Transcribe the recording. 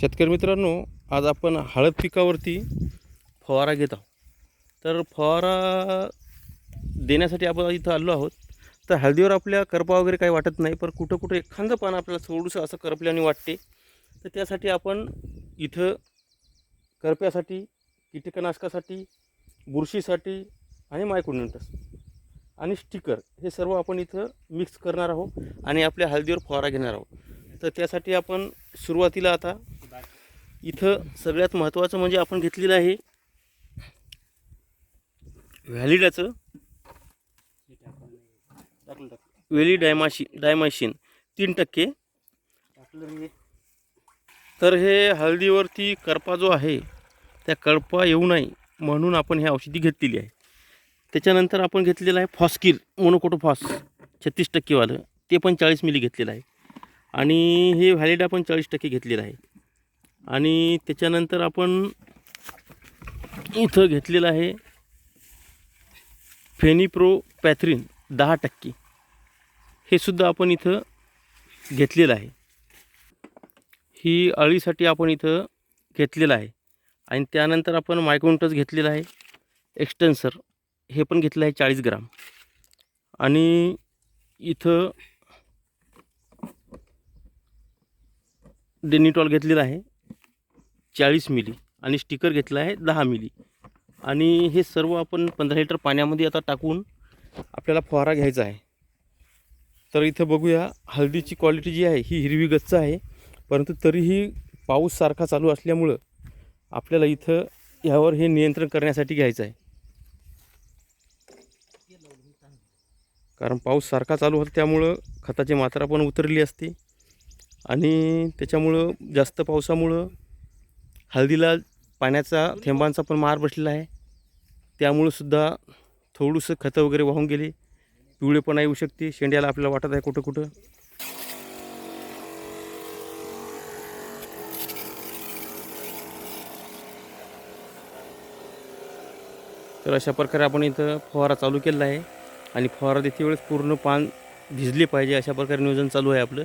शेतकरी मित्रांनो आज आपण हळद पिकावरती फवारा घेत आहोत. तर फवारा देण्यासाठी आपण इथं आलो आहोत. तर हळदीवर आपल्या करपा वगैरे काही वाटत नाही पण कुठं कुठं एखादं पान आपल्याला थोडंसं असं करपल्याने वाटते. तर त्यासाठी आपण इथं करप्यासाठी कीटकनाशकासाठी बुरशीसाठी आणि मायक्रोन्युट्रस आणि स्टिकर हे सर्व आपण इथं मिक्स करणार आहोत आणि आपल्या हळदीवर फवारा घेणार आहोत. तर त्यासाठी आपण सुरुवातीला आता इथं सगळ्यात महत्त्वाचं म्हणजे आपण घेतलेलं आहे व्हॅलिडाचं वेली डायमाशी डायमाशिन तीन टक्के. तर हे हळदीवरती करपा जो आहे त्या करपा येऊ नये म्हणून आपण हे औषधी घेतलेली आहे. त्याच्यानंतर आपण घेतलेलं आहे फॉस्किर मोनोकोटोफॉस छत्तीस टक्केवालं. ते पण चाळीस मिली घेतलेलं आहे. आणि हे व्हॅलिडा पण चाळीस टक्के घेतलेलं आहे. आणि त्याच्यानंतर आपण इथं घेतलेलं आहे फेनिप्रो पॅथ्रिन दहा टक्के. हे सुद्धा आपण इथं घेतलेलं आहे. ही अळीसाठी आपण इथं घेतलेलं आहे. आणि त्यानंतर आपण मायकोंटस घेतलेलं आहे. एक्स्टेन्सर हे पण घेतलं आहे चाळीस ग्राम. आणि इथं डेनिटॉल घेतलेला आहे. चाळीस मिली आणि स्टिकर घेतला आहे दहा मिली. आणि हे सर्व आपण पंधरा लिटर पाण्यामध्ये आता टाकून आपल्याला फवारा घ्यायचा आहे. तर इथं बघूया हळदीची क्वालिटी जी आहे ही हिरवी गच्च आहे. परंतु तरीही पाऊस सारखा चालू असल्यामुळं आपल्याला इथं ह्यावर हे नियंत्रण करण्यासाठी घ्यायचं आहे. कारण पाऊस सारखा चालू होता त्यामुळं खताची मात्रा पण उतरली असते. आणि त्याच्यामुळं जास्त पावसामुळं हळदीला पाण्याचा थेंबांचा पण मार बसलेला आहे. त्यामुळं सुद्धा थोडंसं खतं वगैरे वाहून गेले. पिवळेपणा येऊ शकते. शेंड्याला आपल्याला वाटत आहे कुठं कुठं. तर अशा प्रकारे आपण इथं फवारा चालू केलेला आहे. आणि फवारा देते वेळेस पूर्ण पान भिजले पाहिजे. अशा प्रकारे नियोजन चालू आहे आपलं.